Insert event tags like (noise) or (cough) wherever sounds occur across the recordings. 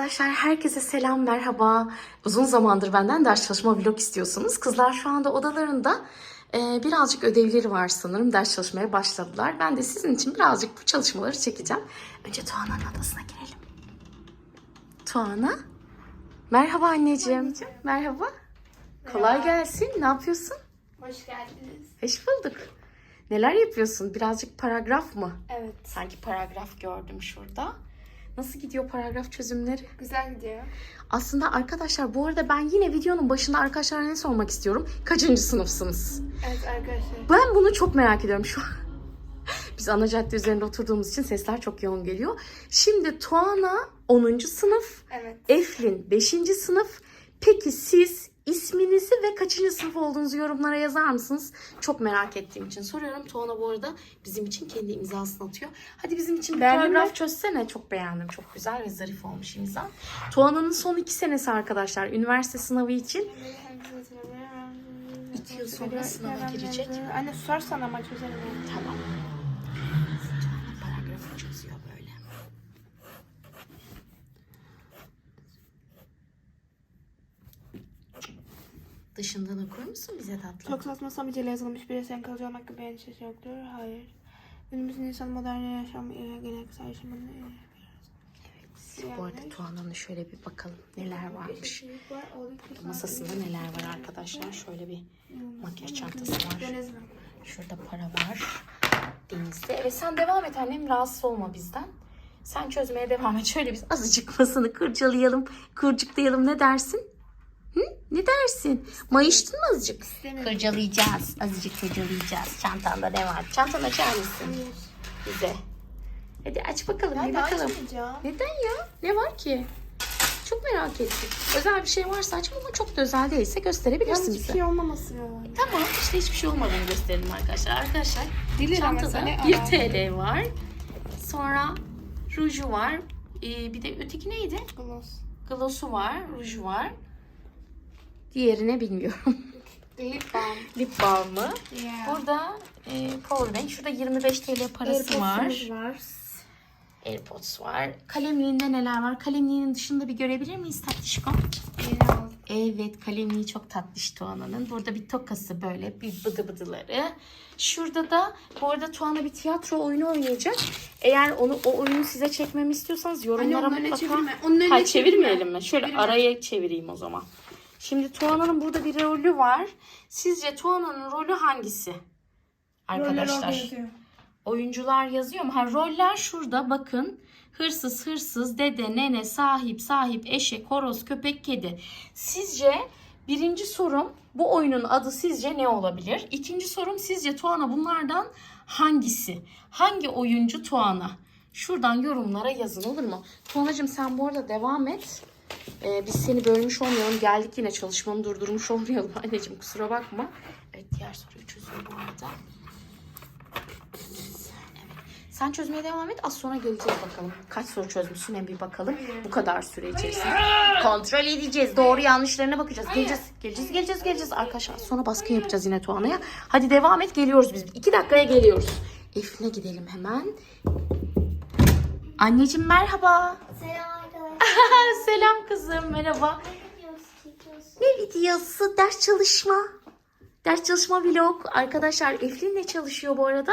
Arkadaşlar herkese selam merhaba. Uzun zamandır benden ders çalışma vlog istiyorsunuz. Kızlar şu anda odalarında e, birazcık ödevleri var sanırım. Ders çalışmaya başladılar. Ben de sizin için birazcık bu çalışmaları çekeceğim. Önce Tuana'nın odasına girelim. Tuana. Merhaba anneciğim. Merhaba. Kolay gelsin. Ne yapıyorsun? Hoş geldiniz. Hoş bulduk. Neler yapıyorsun? Birazcık paragraf mı? Evet. Sanki paragraf gördüm şurada. Nasıl gidiyor paragraf çözümleri? Güzel gidiyor. Aslında arkadaşlar bu arada ben yine videonun başında arkadaşlara ne sormak istiyorum? Kaçıncı sınıfsınız? Evet arkadaşlar. Ben bunu çok merak ediyorum şu an. (laughs) Biz ana cadde üzerinde oturduğumuz için sesler çok yoğun geliyor. Şimdi Tuana 10. sınıf, Evet. Eflin 5. sınıf. Peki siz isminizi ve kaçıncı sınıf olduğunuzu yorumlara yazar mısınız? Çok merak ettiğim için soruyorum. Tuana bu arada bizim için kendi imzasını atıyor. Hadi bizim için bir Beğendin paragraf mi? çözsene. Çok beğendim. Çok güzel ve zarif olmuş imza. Tuana'nın son iki senesi arkadaşlar. Üniversite sınavı için. İki yıl sonra sınava girecek. Anne susarsan ama çözerim. yani. Tamam. Tuana paragrafı çözüyor böyle. Dışından okur musun bize tatlım? Çok saçma samicayla yazılmış bir esen kalıcı olmak gibi endişesi yoktur. Hayır. Günümüzün insan modern yaşam ile geleneksel yaşamını Bu arada Tuana'nın şöyle bir bakalım neler varmış. Burada masasında neler var arkadaşlar. Şöyle bir makyaj çantası var. Şurada para var. Denizde. Evet sen devam et annem. Rahatsız olma bizden. Sen çözmeye devam et. Şöyle biz azıcık masanı kurcalayalım. Kurcuklayalım. Ne dersin? Hı? Ne dersin? Mayıştın mı azıcık? Kurcalayacağız. Azıcık kurcalayacağız. Çantanda ne var? Çantanı açar mısın bize? Hadi aç bakalım. Ben bir bakalım. Neden ya? Ne var ki? Çok merak ettim. Özel bir şey varsa açma ama çok da özel değilse gösterebilirsin bize. hiçbir şey olmaması lazım. Tamam işte hiçbir şey olmadığını gösterelim arkadaşlar. Arkadaşlar Bir lira çantada mesela, 1 ara. TL var. Sonra ruju var. Ee, bir de öteki neydi? Gloss. Gloss'u var, ruju var. Diğerine bilmiyorum. (laughs) Lip balm. Lip balmı. Yeah. Burada e, powerbank. Şurada 25 TL parası var. Airpods'umuz var. Airpods var. Kalemliğinde neler var? Kalemliğinin dışında bir görebilir miyiz tatlışkom? Evet kalemliği çok tatlış Tuana'nın. Burada bir tokası böyle bir bıdı bıdıları. Şurada da bu arada Tuana bir tiyatro oyunu oynayacak. Eğer onu o oyunu size çekmemi istiyorsanız yorumlara Anne, önüne mutlaka... çevirme, onun önüne Ha, çevirme. çevirmeyelim mi? Şöyle Çevirme. araya çevireyim o zaman. Şimdi Tuana'nın burada bir rolü var. Sizce Tuana'nın rolü hangisi? Arkadaşlar. Oyuncular yazıyor mu? Ha roller şurada bakın. Hırsız, hırsız, dede, nene, sahip, sahip, eşek, horoz, köpek, kedi. Sizce birinci sorum bu oyunun adı sizce ne olabilir? İkinci sorum sizce Tuana bunlardan hangisi? Hangi oyuncu Tuana? Şuradan yorumlara yazın olur mu? Tuana'cığım sen bu arada devam et. Ee, biz seni bölmüş olmayalım. Geldik yine çalışmanı durdurmuş olmayalım. (laughs) Anneciğim kusura bakma. Evet diğer soruyu çözüyor bu arada. Sen çözmeye devam et. Az sonra geleceğiz bakalım. Kaç soru çözmüşsün hem bir bakalım. Bu kadar süre içerisinde. Kontrol edeceğiz. Doğru yanlışlarına bakacağız. Geleceğiz. Geleceğiz, geleceğiz, geleceğiz arkadaşlar. Sonra baskın yapacağız yine Tuana'ya. Hadi devam et. Geliyoruz biz. İki dakikaya geliyoruz. Efne gidelim hemen. Anneciğim merhaba. (laughs) Selam kızım. Merhaba. Ne videosu? Ders çalışma. Ders çalışma vlog. Arkadaşlar Eflin ne çalışıyor bu arada?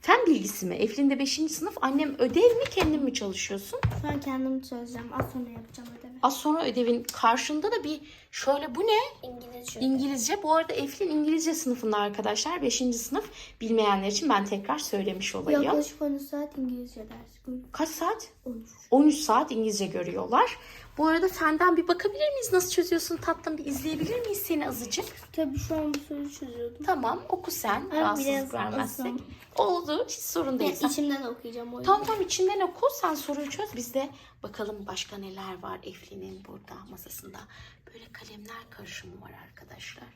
Fen bilgisi mi? Eflin de 5. sınıf. Annem ödev mi kendin mi çalışıyorsun? An kendim çözeceğim. Az sonra yapacağım ödevi. Az sonra ödevin karşında da bir şöyle bu ne? İngilizce. İngilizce. Bu arada Eflin İngilizce sınıfında arkadaşlar. 5. sınıf. Bilmeyenler için ben tekrar söylemiş olayım. Yaklaşık 13 saat İngilizce ders. Gün Kaç saat? 13. 13 saat İngilizce görüyorlar. Bu arada fenden bir bakabilir miyiz? Nasıl çözüyorsun tatlım? Bir izleyebilir miyiz seni azıcık? Tabii şu an bir soru çözüyordum. Tamam oku sen. biraz Rahatsızlık vermezsek. Oldu. Hiç sorun Ben değil. Sen- içimden okuyacağım o yüzden. Tamam tamam içinden oku. Sen soruyu çöz. Biz de bakalım başka neler var Eflin'in burada masasında. Böyle kalemler karışımı var arkadaşlar.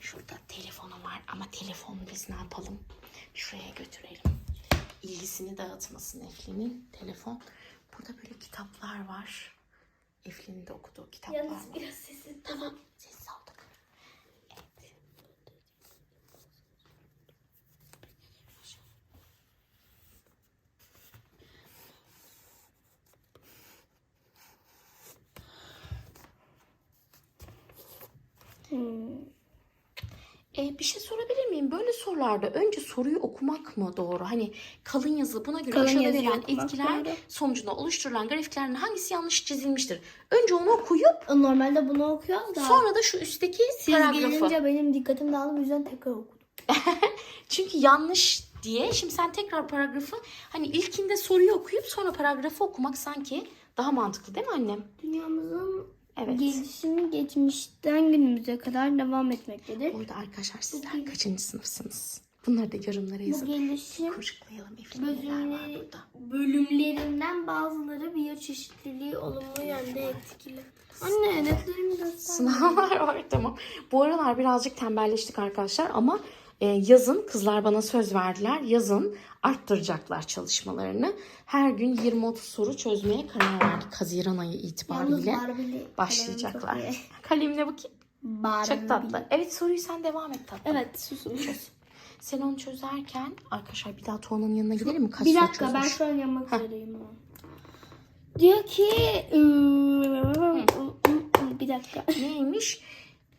Şurada telefonu var ama telefonu biz ne yapalım? Şuraya götürelim. İlgisini dağıtmasın Eflin'in telefon. Burada böyle kitaplar var. Eflin'in de okuduğu kitap Yalnız var mı? biraz sesin. Tamam. Sessiz olduk. Evet. Hmm. E, bir şey sorabilir miyim? Böyle sorularda önce soruyu okumak mı doğru? Hani kalın yazı buna göre Kalın aşağıda verilen etkiler doğru. sonucunda oluşturulan grafiklerin hangisi yanlış çizilmiştir? Önce onu okuyup Normalde bunu okuyoruz da. sonra da şu üstteki siz paragrafı. gelince benim dikkatim dağıldı o yüzden tekrar okudum. (laughs) Çünkü yanlış diye şimdi sen tekrar paragrafı hani ilkinde soruyu okuyup sonra paragrafı okumak sanki daha mantıklı değil mi annem? Dünyamızın Evet. gelişimi geçmişten günümüze kadar devam etmektedir. Orada arkadaşlar sizler kaçıncı sınıfsınız? Bunları da yorumlara Bu yazın. gelişim neler var bölümleri, burada. bölümlerinden bazıları biyoçeşitliliği olumlu yönde etkili. Anne netlerimi göster. Sınavlar var tamam. Bu aralar birazcık tembelleştik arkadaşlar ama e, yazın kızlar bana söz verdiler. Yazın arttıracaklar çalışmalarını. Her gün 20-30 soru çözmeye karar verdik. Haziran ayı Yalnız itibariyle Barbie'li başlayacaklar. Kalemle bakayım. Barbie. Çok tatlı. Evet soruyu sen devam et tatlım. Evet susun. Sen onu çözerken arkadaşlar bir daha Tuana'nın yanına gidelim mi? Kaç Bir dakika ben çözmüş? şu an yapmak üzereyim. Diyor ki bir dakika. Neymiş?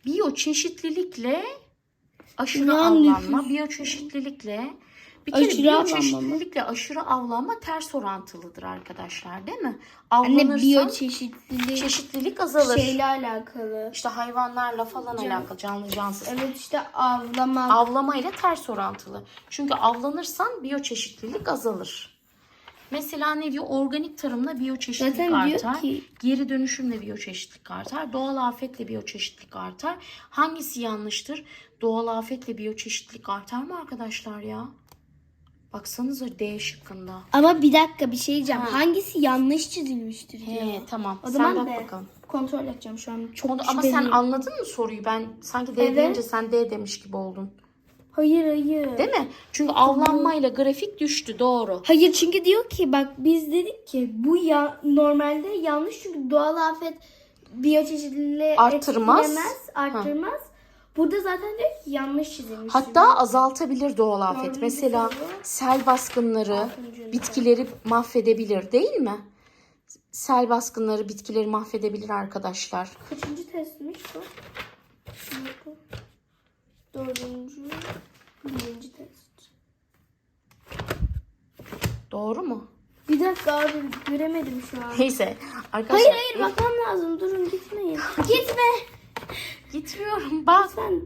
Biyoçeşitlilikle aşırı avlanma, nüfus. biyoçeşitlilikle bir kere Aşırı avlanma biyoçeşitlilikle aşırı avlanma ters orantılıdır arkadaşlar değil mi? Anne Avlanırsan biyoçeşitlilik çeşitlilik azalır. şeyle alakalı. İşte hayvanlarla falan Can- alakalı canlı cansız. Evet işte avlama. Avlama ile ters orantılı. Çünkü avlanırsan biyoçeşitlilik azalır. Mesela ne diyor? Organik tarımla biyoçeşitlilik Zaten artar. ki- Geri dönüşümle biyoçeşitlilik artar. Doğal afetle biyoçeşitlilik artar. Hangisi yanlıştır? Doğal afetle biyoçeşitlilik artar mı arkadaşlar ya? Baksanıza D şıkkında. Ama bir dakika bir şey diyeceğim. Ha. Hangisi yanlış çizilmiştir diyor. He tamam. O Sen bak D. bakalım. Kontrol edeceğim şu an. Çok Onu- ama sen anladın mı soruyu? Ben sanki D Evet. deyince sen D demiş gibi oldun. Hayır hayır. Değil mi? Çünkü avlanmayla grafik düştü. Doğru. Hayır çünkü diyor ki bak biz dedik ki bu ya normalde yanlış çünkü doğal afet biyoçeşitliliği Arttırmaz. etkilemez, arttırmaz. Burada zaten diyor ki yanlış çizilmiş. Hatta azaltabilir doğal afet. Dördüncü Mesela soru. sel baskınları bitkileri mahvedebilir değil mi? Sel baskınları bitkileri mahvedebilir arkadaşlar. Kaçıncı testmiş bu? Dördüncü, birinci test. Doğru mu? Bir dakika abi göremedim şu an. Neyse arkadaşlar. Hayır hayır bakmam lazım. Durun gitmeyin. (laughs) Gitme. Gitmiyorum bak. Ben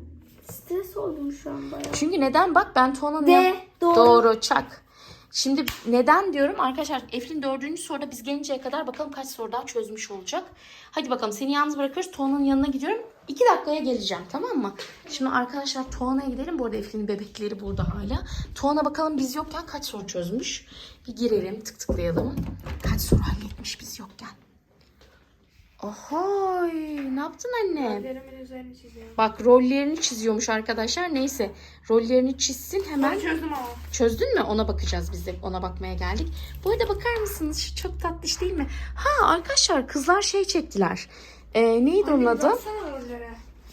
stres oldum şu an bayağı. Çünkü neden? Bak ben Tuana'nın D, yan- doğru. Doğru çak. Şimdi neden diyorum arkadaşlar Eflin dördüncü soruda biz gelinceye kadar bakalım kaç soru daha çözmüş olacak. Hadi bakalım seni yalnız bırakıyoruz. Tuana'nın yanına gidiyorum. İki dakikaya geleceğim tamam mı? Şimdi arkadaşlar Tuana'ya gidelim. Bu arada Eflin'in bebekleri burada hala. Tuana bakalım biz yokken kaç soru çözmüş. Bir girelim tıklayalım. Kaç soru halletmiş biz yokken. Ohoy ne yaptın anne? Gözlerimin üzerini çiziyorum. Bak rollerini çiziyormuş arkadaşlar. Neyse rollerini çizsin hemen. Ben çözdüm ama. Çözdün mü? Ona bakacağız biz de. Ona bakmaya geldik. Bu arada bakar mısınız? Şu çok tatlış değil mi? Ha arkadaşlar kızlar şey çektiler. Ee, neydi onun adı?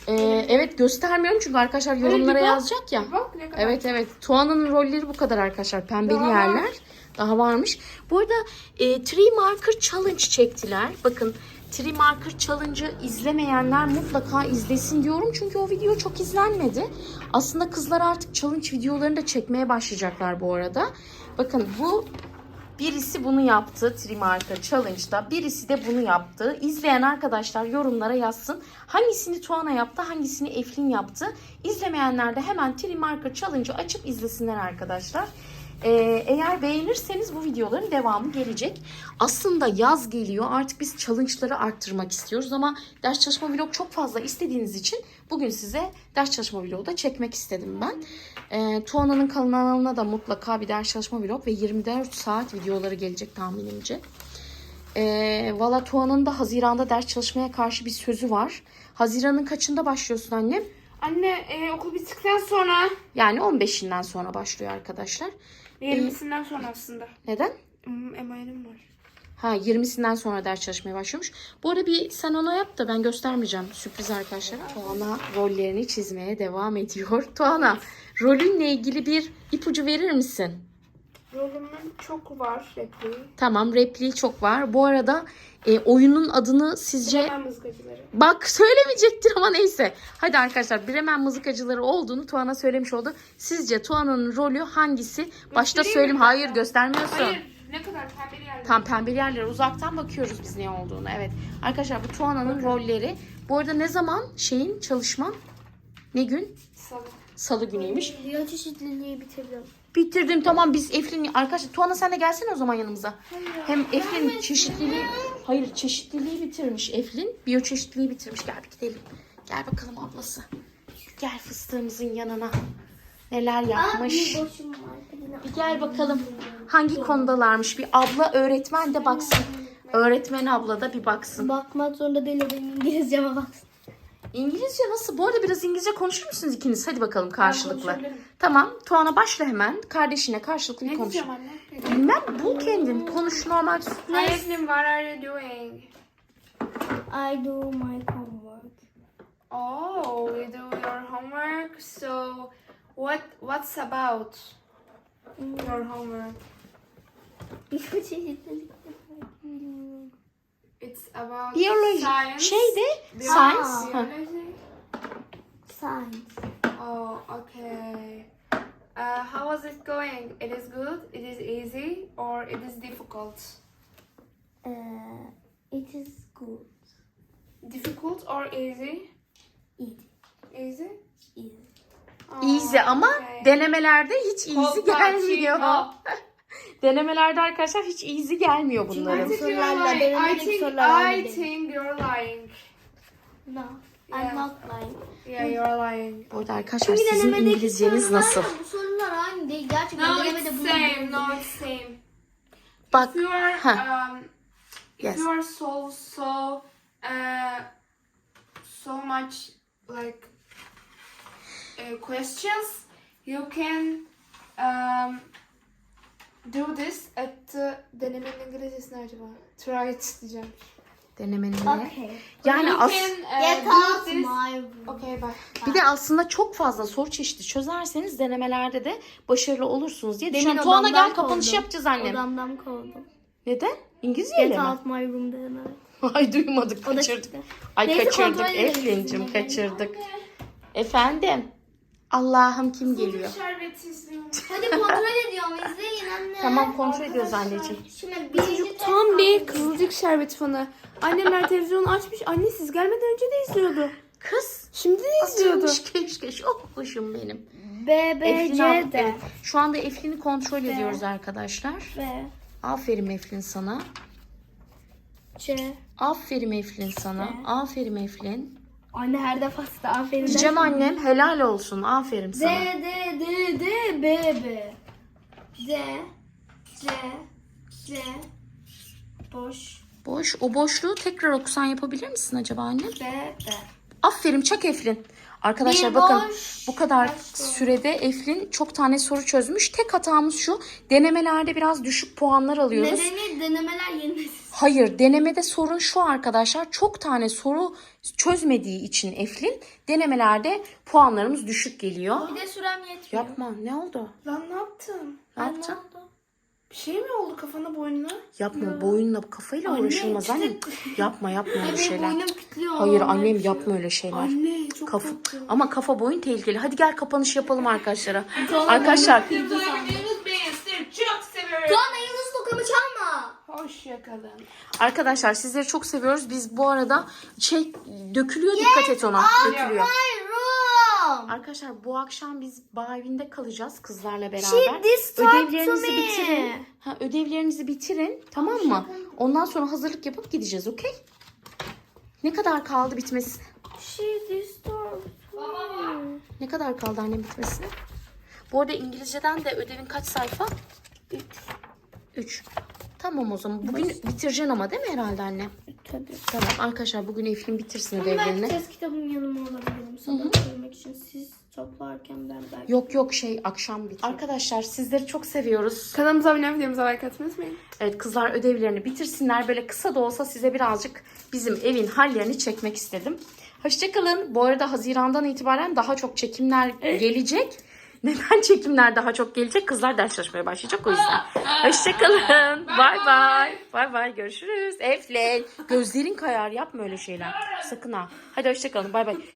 Ee, evet göstermiyorum çünkü arkadaşlar yorumlara yazacak ya. Bak. Evet evet. Tuana'nın rolleri bu kadar arkadaşlar. Pembeli Daha var. yerler. Daha varmış. Bu arada e, Tree Marker Challenge çektiler. Bakın Tree Marker Challenge'ı izlemeyenler mutlaka izlesin diyorum. Çünkü o video çok izlenmedi. Aslında kızlar artık challenge videolarını da çekmeye başlayacaklar bu arada. Bakın bu Birisi bunu yaptı Tree Marker Challenge'da. Birisi de bunu yaptı. İzleyen arkadaşlar yorumlara yazsın. Hangisini Tuana yaptı, hangisini Eflin yaptı. İzlemeyenler de hemen Tree Marker Challenge'ı açıp izlesinler arkadaşlar. Ee, eğer beğenirseniz bu videoların devamı gelecek. Aslında yaz geliyor. Artık biz challenge'ları arttırmak istiyoruz ama ders çalışma vlog çok fazla istediğiniz için bugün size ders çalışma vlogu da çekmek istedim ben. Ee, Tuana'nın kanalına da mutlaka bir ders çalışma vlog ve 24 saat videoları gelecek tahminimce. Ee, Valla Tuana'nın da Haziran'da ders çalışmaya karşı bir sözü var. Haziran'ın kaçında başlıyorsun annem? Anne e, okul bittikten sonra Yani 15'inden sonra başlıyor arkadaşlar. 20'sinden sonra aslında. Neden? Hmm, emayelim var. Ha 20'sinden sonra ders çalışmaya başlıyormuş. Bu arada bir sen ona yap da ben göstermeyeceğim sürpriz arkadaşlar. Tuana rollerini çizmeye devam ediyor. (laughs) Tuana rolünle ilgili bir ipucu verir misin? Rolümün çok var repliği. Tamam repliği çok var. Bu arada e, oyunun adını sizce... Hemen mızıkacıları. Bak (laughs) söylemeyecektir ama neyse. Hadi arkadaşlar Bremen mızıkacıları olduğunu Tuana söylemiş oldu. Sizce Tuana'nın rolü hangisi? Başta Göstereyim söyleyeyim. mi? Hayır göstermiyorsun. Hayır ne kadar pembeli yerler. Tam pembeli yerlere uzaktan bakıyoruz biz ne olduğunu. Evet. Arkadaşlar bu Tuana'nın rolleri. Bu arada ne zaman şeyin çalışman? Ne gün? Salı. Günüymüş. Biyo çeşitliliği bitirdim. Bitirdim tamam biz Eflin arkadaşlar Tuana sen de gelsene o zaman yanımıza. Hem Eflin çeşitliliği hayır çeşitliliği bitirmiş Eflin. Biyoçeşitliliği bitirmiş. Gel bir gidelim. Gel bakalım ablası. Gel fıstığımızın yanına. Neler yapmış. Bir gel bakalım. Hangi konudalarmış? Bir abla öğretmen de baksın. Öğretmen abla da bir baksın. Bakmak zorunda değil o benim İngilizceme baksın. İngilizce nasıl? Bu arada biraz İngilizce konuşur musunuz ikiniz? Hadi bakalım karşılıklı. Tamam. Tuana başla hemen. Kardeşine karşılıklı bir Ne konuş. diyeceğim anne? Bilmem bul kendin. Konuş normal. Hi Evelyn, what are you doing? I do my homework. Oh, you do your homework. So, what what's about your homework? Çeşitlilik. It's about Biyoloji. science. Şeyde Bio- science. Ha. Biology. Science. Oh, okay. Uh, how was it going? It is good. It is easy, or it is difficult. Uh, it is good. Difficult or easy? Easy. Easy. Easy. Oh, Easy ama okay. denemelerde hiç easy gelmiyor. (laughs) Denemelerde arkadaşlar hiç easy gelmiyor I bunların. think you're Sorularla lying. I think I think you're lying. No. Yeah. I'm not lying. Yeah, you're lying. Bu arada arkadaşlar Çünkü sizin denemedeki İngilizceniz nasıl? Bu sorular aynı değil. Gerçekten No, denemede it's bunu same. No, it's same. Bak If you are Huh. um, if Yes. you are so so uh, so much like uh, questions, you can um, do this at the denemenin İngilizcesi ne acaba? Try it diyeceğim. denemenin ne? Okay. Yani as can uh, Get out this. my room. Okay, bye. bir de aslında çok fazla soru çeşidi çözerseniz denemelerde de başarılı olursunuz diye düşünüyorum. Tuana gel kapanış yapacağız annem. Odamdan kovdum. Neden? İngilizceyle Get mi? out my room dedim evet. (laughs) Ay duymadık O da kaçırdık. çıktı. Ay Neyse, kaçırdık kontrol edelim Eflin'cim sizinle. kaçırdık. Efendim. Allah'ım kim geliyor? Şerbeti izliyorum. Hadi kontrol ediyorum izleyin anne. Tamam kontrol ediyoruz anneciğim. Şimdi birinci Tam bir kızılcık şerbeti fanı. Annemler televizyonu açmış. Anne siz gelmeden önce de izliyordu. Kız. Şimdi de izliyordu. Atılmış keşke. Çok hoşum benim. BBC abla- de. evet. Şu anda Eflin'i kontrol ediyoruz arkadaşlar. Ve Aferin Eflin sana. C. Aferin Eflin sana. Aferin Eflin. Anne her defasında aferin. Diyeceğim annem helal olsun. Aferin D, sana. D, D, D, B, B. D, C, C. Boş. Boş. O boşluğu tekrar okusan yapabilir misin acaba annem? B, B. Aferin çak Eflin. Arkadaşlar Bir bakın boş, bu kadar soru? sürede Eflin çok tane soru çözmüş. Tek hatamız şu denemelerde biraz düşük puanlar alıyoruz. Nedeni denemeler yenilmesi. Hayır denemede sorun şu arkadaşlar çok tane soru çözmediği için Eflin denemelerde puanlarımız düşük geliyor. Bir de sürem yetmiyor. Yapma ne oldu? Lan ne yaptın? Ne Ben? Bir şey mi oldu kafana boynuna? Yapma boyunla kafayla Anne, uğraşılmaz işte- annem. Yapma yapma öyle Benim şeyler. boynum kütlüyor. Hayır annem yapma öyle şeyler. Anne çok Kafa, korktum. ama kafa boyun tehlikeli. Hadi gel kapanış yapalım arkadaşlara. Arkadaşlar Bey'i seni çok seviyorum. Tuana Yunus tokamı çalma. Hoşçakalın. arkadaşlar sizleri çok seviyoruz. Biz bu arada şey dökülüyor dikkat et ona. Dökülüyor. Arkadaşlar bu akşam biz bağ evinde kalacağız kızlarla beraber. She ödevlerinizi me. bitirin. Ha, ödevlerinizi bitirin tamam mı? Ondan sonra hazırlık yapıp gideceğiz okey? Ne kadar kaldı bitmesi? She to me. Ne kadar kaldı annem bitmesine? Bu arada İngilizceden de ödevin kaç sayfa? 3. 3. Tamam o zaman. Bugün bitireceksin ama değil mi herhalde anne? Tabii. Tamam arkadaşlar bugün Eflin bitirsin Ben ödevlerini. test kitabım yanıma alabilirim. Sabah görmek için siz toplarken ben belki. Yok yok şey akşam bitiyor. Arkadaşlar sizleri çok seviyoruz. Kanalımıza abone videomuza like atmayı unutmayın. Evet kızlar ödevlerini bitirsinler. Böyle kısa da olsa size birazcık bizim evin hallerini çekmek istedim. Hoşçakalın. Bu arada Haziran'dan itibaren daha çok çekimler gelecek. Neden çekimler daha çok gelecek? Kızlar ders çalışmaya başlayacak o yüzden. Hoşçakalın. Bay bay. Bay bay. Görüşürüz. Eflin. Gözlerin kayar. Yapma öyle şeyler. Sakın ha. Hadi hoşçakalın. Bay bay.